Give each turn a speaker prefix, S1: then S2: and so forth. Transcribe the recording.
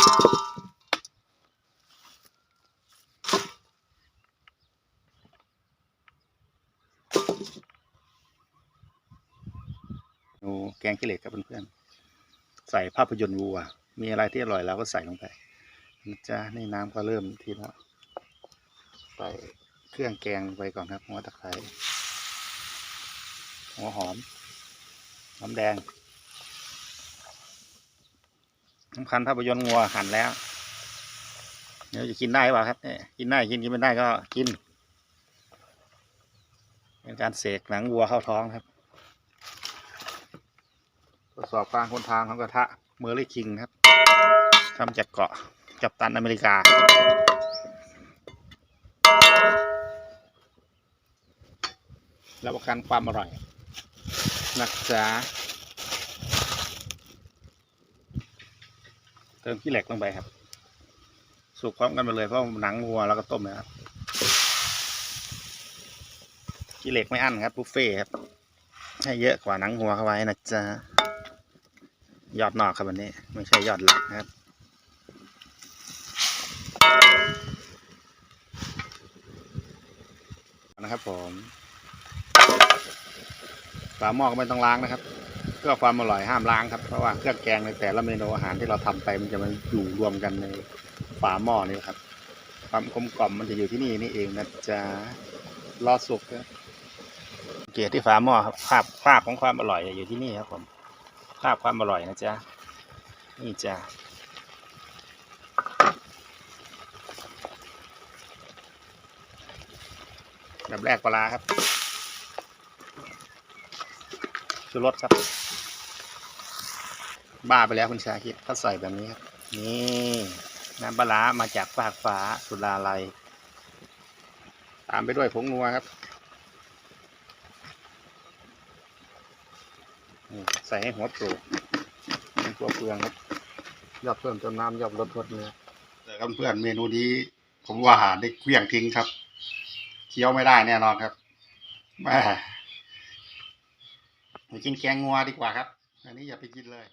S1: นูแกงขี้เหล็กครับเพื่อนๆ ใส่ภาพยนตร์วัว มีอะไรที่อร่อยแล้วก็ใส่ลงไปนะจ๊ะในน้ำก็เริ่มทีละใส่เครื่องแกงไปก่อนครับหัวตะไคร้หัวหอม น้ำแดง สำคัญภาพยนตร์งัวหั่นแล้ว เดี๋ยวจะกินได้เปล่าครับเนี่ยกินได้กินกินไม่ได้ก็กิน เป็นการเสกหนังวัวเข้าท้องครับทดสอบความคนทางของกระทะเมอร์ลี่คิงครับทำจากเกาะกัปตันอเมริการับประกันความอร่อยนะจ๊ะ เติมขี้เหล็กลงไปครับ สุกพร้อมกันไปเลยเพราะหนังวัวแล้วก็ต้มนะครับขี้เหล็กไม่อั้นครับบุฟเฟ่ครับให้เยอะกว่าหนังวัวเข้าไว้นะจ๊ะยอดนอกครับวันนี้ ไม่ใช่ยอดหลักนะครับนะครับผมฝาหม้อก็ไม่ต้องล้างนะครับ เพื่อความอร่อยห้ามล้างครับ เพราะว่าเครื่องแกงในแต่ละเมนูอาหารที่เราทำไปมันจะมาอยู่รวมกันในฝาหม้อนี่ครับ ความกลมกล่อมมันจะอยู่ที่นี่นี่เองนะจ๊ะรอสุกเกียรติที่ฝาหม้อครับภาพภาพของความอร่อยอยู่ที่นี่ครับผมภาพความอร่อยนะจ๊ะนี่จ้ะแบบแรกปลาร้าครับชูรสครับ บ้าไปแล้วคุณชาคิดถ้าใส่แบบนี้ครับนี่น้ำปลามาจากฟากฟ้าสุราลัย ตามไปด้วยผงนัวครับใส่ให้หัวโปรเป็นตัวเปลืองครับยอดเพิ่มเติมน้ำยอดลดลดเนื้อแต่ครับเพื่อนเมนูนี้ ผมว่าหาได้เคลี่ยงทิ้งครับ เคี้ยวไม่ได้แน่นอนครับแม่ไปกินแกงงัวดีกว่าครับ อันนี้อย่าไปกินเลย